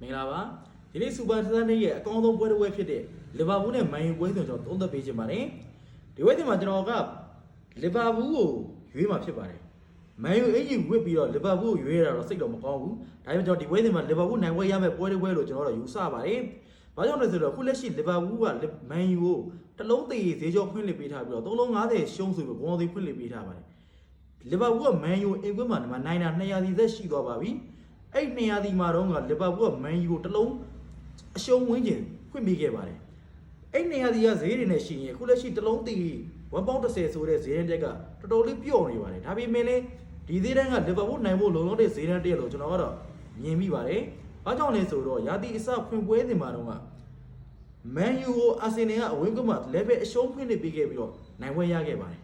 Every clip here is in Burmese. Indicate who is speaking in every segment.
Speaker 1: မင်္ဂလာပါဒီနေ့စူပါဆန်ဒေးရဲ့အကောင်းဆုံးပွဲတစ်ပွဲဖြစ်တဲ့လီဗာပူးနဲ့မန်ယူပွဲစဉ်ကျွန်တော်သုံးသပ်ပေးချင်ပါတယ်ဒီပွဲစဉ်မှာကျွန်တော်ကလီဗာပူးကိုရွေးမှာဖြစ်ပါတယ်မန်ယူအင်ဂျီဝစ်ပြီးတော့လီဗာပူးကိုရွေးရတာတော့စိတ်တော့မကောင်းဘူးဒါပေမဲ့ကျွန်တော်ဒီပွဲစဉ်မှာလီဗာပူးနိုင်ပွဲရမယ့်ပွဲတစ်ပွဲလို့ကျွန်တော်တို့ယူဆပါတယ်ဘာကြောင့်လဲဆိုတော့ခုလက်ရှိလီဗာပူးကမန်ယူကိုတစ်လုံးသေးဈေးကြောဖွင့်လှစ်ပေးထားပြီးတော့သုံးလုံး90ရှုံးဆိုပြီးဘုံသေးဖွင့်လှစ်ပေးထားပါတယ်လီဗာပူးကမန်ယူအင်ကွင်းမှာဒီမှာနိုင်တာ200စီသက်ရှိသွားပါပြီ အဲ့200စီမှာတော့ကလီဗာပူးကမန်ယူကိုတစ်လုံးအရှုံးဝင်းကျင်ဖွင့်ပေးခဲ့ပါတယ်အဲ့200စီကဈေးတွေနဲ့ရှိရင်အခုလက်ရှိတစ်လုံးတီ1ပေါင်း30ဆိုတဲ့ဈေးတန်းတက်ကတော်တော်လေးပျော့နေပါတယ်ဒါပေမဲ့လည်းဒီဈေးတန်းကလီဗာပူးနိုင်ဖို့လုံလောက်တဲ့ဈေးတန်းတရက်လို့ကျွန်တော်ကတော့မြင်မိပါတယ်ဘာကြောင့်လဲဆိုတော့ရာသီအစဖွင့်ပွဲစဉ်မှာတော့ကမန်ယူကိုအာဆင်နယ်ကအဝင်းကွင်းမှာ level အရှုံးဖွင့်နေပေးခဲ့ပြီးတော့နိုင်ပွဲရခဲ့ပါတယ်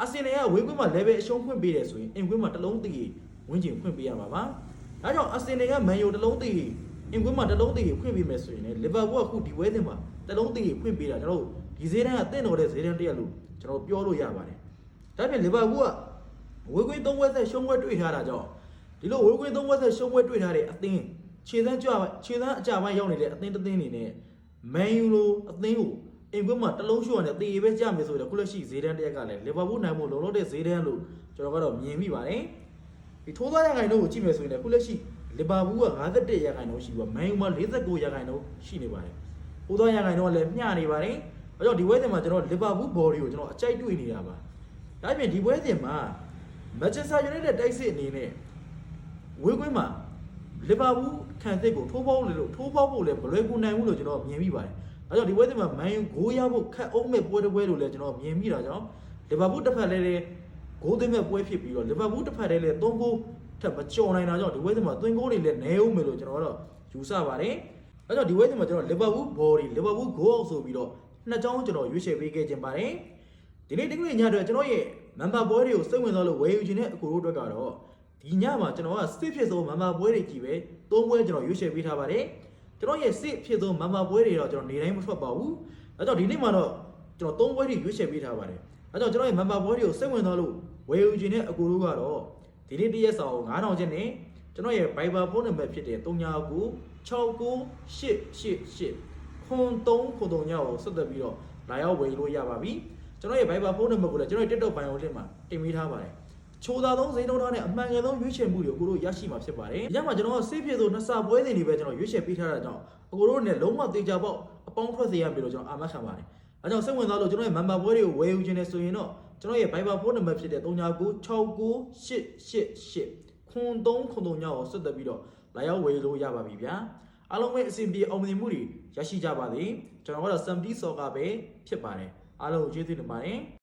Speaker 1: အာဆင်နယ်ကဝင်းကွင်းမှာ level အရှုံးဖွင့်ပေးတယ်ဆိုရင်အင်ကွင်းမှာတစ်လုံးတည်ဝင်းကျင်ဖွင့်ပေးရမှာပါ။ ဒါကြောင့်အာဆင်နယ်ကမန်ယိုတစ်လုံးတည်အင်ကွင်းမှာတစ်လုံးတည်ဖွင့်ပေးမယ်ဆိုရင်လည်းလီဗာပူးကအခုဒီဝဲတင်မှာတစ်လုံးတည်ဖွင့်ပေးတာကျွန်တော်တို့ဒီဈေးတန်းကတင့်တော်တဲ့ဈေးတန်းတစ်ရက်လို့ကျွန်တော်ပြောလို့ရပါတယ်။ဒါပြင်လီဗာပူးကဝေကွင်း၃ဝက်ဆက်ရှုံးပွဲတွေ့ထားတာကြောင့်ဒီလိုဝေကွင်း၃ဝက်ဆက်ရှုံးပွဲတွေ့ထားတဲ့အသင်းခြေစမ်းကြွခြေစမ်းအကြပိုင်းရောက်နေတဲ့အသင်းတစ်သင်းအနေနဲ့မန်ယူလိုအသင်းကိုအင်ကွင်းမှာတစ်လုံးရှို့ရတယ်တေးပဲကြမယ်ဆိုတော့ခုလက်ရှိဈေးတန်းတစ်ရက်ကလည်းလီဗာပူးနိုင်ဖို့လုံလောက်တဲ့ဈေးတန်းလို့ကျွန်တော်ကတော့မြင်မိပါတယ် ဒီထိုးသားရခိုင်နှုန်းကိုကြည့်မယ်ဆိုရင်လည်းခုလက်ရှိလီဗာပူးက51ရခိုင်နှုန်းရှိပြီးမန်ယူမှာ49ရခိုင်နှုန်းရှိနေပါတယ်ထိုးသားရခိုင်နှုန်းကလည်းမျှနေပါတယ်အဲကြောင့်ဒီပွဲစဉ်မှာကျွန်တော်လီဗာပူးဘော်ဒီကိုကျွန်တော်အကြိုက်တွေ့နေတာပါဒါပြင်ဒီပွဲစဉ်မှာမန်ချက်စတာယူနိုက်တက်တိုက်စစ်အနေနဲ့ဝေးကွင်းမှာလီဗာပူးခံစစ်ကိုထိုးပေါက်လို့ထိုးပေါက်ဖို့လည်းမလွယ်ကူနိုင်ဘူးလို့ကျွန်တော်မြင်မိပါတယ်အဲကြောင့်ဒီပွဲစဉ်မှာမန်ယူဂိုးရဖို့ခက်အောင်မဲ့ပွဲတစ်ပွဲလို့လည်းကျွန်တော်မြင်မိတာကြောင့်လီဗာပူးတစ်ဖက်လည်းလည်း ဂိုးသွင်းမဲ့ပွဲဖြစ်ပြီးတော့လီဗာပူးတစ်ဖက်လည်းလည်း၃ဂိုးထပ်မကျော်နိုင်တာကြောင့်ဒီပွဲစဉ်မှာသွင်းဂိုးတွေလည်းနည်းအောင်မယ်လို့ကျွန်တော်ကတော့ယူဆပါတယ်အဲကြောင့်ဒီပွဲစဉ်မှာကျွန်တော်လီဗာပူးဘော်ဒီလီဗာပူးဂိုးအောင်ဆိုပြီးတော့နှစ်ကြောင်းကျွန်တော်ရွေးချယ်ပေးခဲ့ခြင်းပါတယ်ဒီနေ့တကယ်ညတော့ကျွန်တော်ရဲ့မန်ပါပွဲတွေကိုစိတ်ဝင်စားလို့ဝယ်ယူခြင်းတဲ့အကူတို့အတွက်ကတော့ဒီညမှာကျွန်တော်ကစစ်ဖြစ်ဆုံးမန်ပါပွဲတွေကြီးပဲသုံးပွဲကျွန်တော်ရွေးချယ်ပေးထားပါတယ်ကျွန်တော်ရဲ့စစ်ဖြစ်ဆုံးမမပွဲတွေတော့ကျွန်တော်နေတိုင်းမထွက်ပါဘူး။အဲကြောင့်ဒီနေ့မှာတော့ကျွန်တော်၃ပွဲတွေရွေးချယ်ပေးထားပါတယ်။ အဲကြောင့်ကျွန်တော်ရဲ့မမပွဲတွေကိုစိတ်ဝင်စားလို့ဝယ်ယူခြင်းတဲ့အကူတို့ကတော့ဒီနေ့တရက်စာကို9000ကျပ်နဲ့ကျွန်တော်ရဲ့ Viber ဖုန်းနံပါတ်ဖြစ်တဲ့39969888ခွန်3ခွန်3ညကိုဆက်သွယ်ပြီးတော့လာရောက်ဝယ်လို့ရပါပြီ။ကျွန်တော်ရဲ့ Viber ဖုန်းနံပါတ်ကိုလည်းကျွန်တော်ရဲ့ TikTok bio link မှာတင်ပေးထားပါတယ်။ချိုသာသုံးစိမ်းလုံးထားတဲ့အမှန်ကန်ဆုံးရွေးချယ်မှုတွေကိုကိုတို့ရရှိမှာဖြစ်ပါတယ်။ညမှာကျွန်တော်ကစေးပြေဆိုနှစ်စာပွဲစဉ်တွေပဲကျွန်တော်ရွေးချယ်ပေးထားတာကြောင့်အကိုတို့နဲ့လုံးဝသေချာပေါက်အပေါင်းထွက်စေရပြီလို့ကျွန်တော်အာမခံပါတယ်။ အဲကြောင့်စိတ်ဝင်စားလို့ကျွန်တော်ရဲ့ member ပွဲတွေကိုဝယ်ယူခြင်းနဲ့ဆိုရင်တော့ကျွန်တော်ရဲ့ Viber ဖုန်းနံပါတ်ဖြစ်တဲ့39969888ခွန်3ခွန်3ညောကိုဆက်သွယ်ပြီးတော့လာရောက်ဝယ်လို့ရပါပြီဗျာ။အားလုံးပဲအဆင်ပြေအောင်မြင်မှုတွေရရှိကြပါစေ။ကျွန်တော်ကတော့ Samdi Soccer ပဲဖြစ်ပါတယ်။အားလုံးကိုကျေးဇူးတင်ပါတယ်။